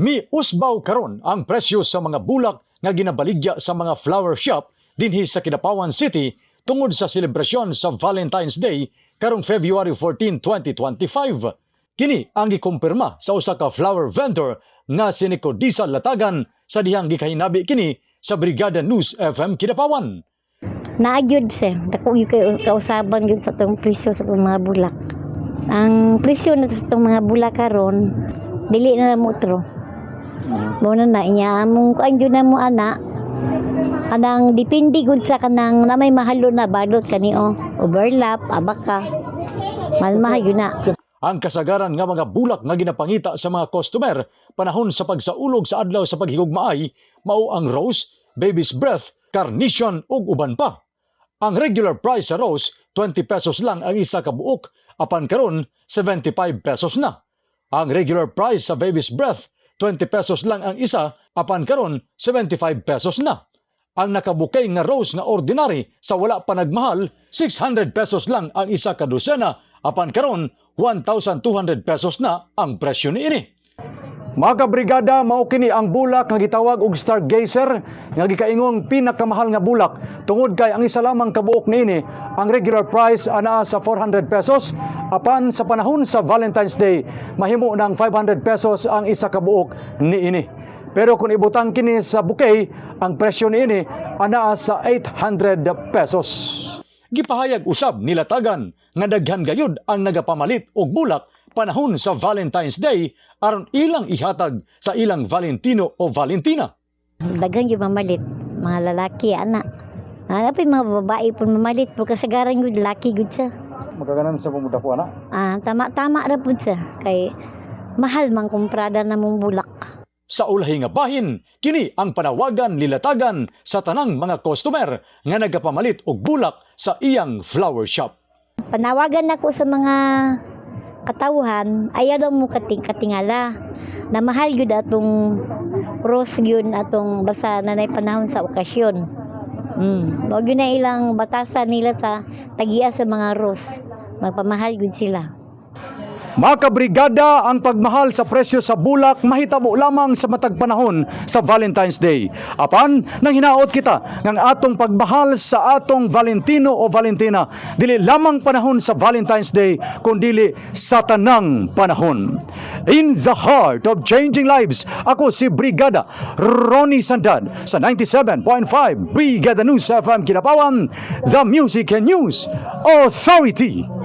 Mi usbaw karon ang presyo sa mga bulak nga ginabaligya sa mga flower shop dinhi sa Kidapawan City tungod sa selebrasyon sa Valentine's Day karong February 14, 2025. Kini ang gikumpirma sa usa ka flower vendor nga si Nicodisa Latagan sa dihang gikahinabi kini sa Brigada News FM Kidapawan. Naagyod sir. Dako yung kay kausaban gyud sa tong presyo sa tong mga bulak. Ang presyo na sa tong mga bulak karon dili na mo. Mo na niya among kuan na mo ana. Kanang dipindi gud sa kanang na may mahalo na balot kani o overlap abaka. Malmahal yun na. Ang kasagaran nga mga bulak nga ginapangita sa mga customer panahon sa pagsaulog sa adlaw sa paghigugmaay mao ang rose, baby's breath, carnation ug uban pa. Ang regular price sa rose 20 pesos lang ang isa ka buok apan karon 75 pesos na. Ang regular price sa baby's breath 20 pesos lang ang isa apan karon 75 pesos na. Ang nakabukay nga rose nga ordinary sa wala pa nagmahal 600 pesos lang ang isa ka dosena apan karon 1,200 pesos na ang presyo niini. Mga kabrigada, mao kini ang bulak nga gitawag og stargazer nga gikaingong pinakamahal nga bulak tungod kay ang isa lamang kabuok niini ang regular price anaa sa 400 pesos apan sa panahon sa Valentine's Day mahimo ng 500 pesos ang isa ka buok niini. Pero kung ibutang kini sa bouquet, ang presyo niini anaa sa 800 pesos. Gipahayag usab nilatagan nga daghan gayud ang nagapamalit og bulak panahon sa Valentine's Day aron ilang ihatag sa ilang Valentino o Valentina. Daghang yung mamalit. Mga lalaki, anak. Ano pa yung mga babae po mamalit po kasagaran yun, laki gud sa. Magkaganan sa pamuda po ana. Ah, tama-tama ra po sa. Kay mahal mang kumprada na mong bulak. Sa ulahi nga bahin, kini ang panawagan nilatagan sa tanang mga customer nga nagapamalit og bulak sa iyang flower shop. Panawagan ako sa mga katawhan, ayaw daw mo kating katingala. Na mahal gyud atong rose gyud atong basa na nay panahon sa okasyon. Mm. Wag na ilang batasan nila sa tagiya sa mga rose. Magpamahal gyud sila. Mga kabrigada, ang pagmahal sa presyo sa bulak mahitabo lamang sa matag panahon sa Valentine's Day. Apan, nang hinaot kita ng atong pagmahal sa atong Valentino o Valentina, dili lamang panahon sa Valentine's Day, kundi sa tanang panahon. In the heart of changing lives, ako si Brigada Ronnie Sandad sa 97.5 Brigada News FM Kinapawan, The Music and News Authority.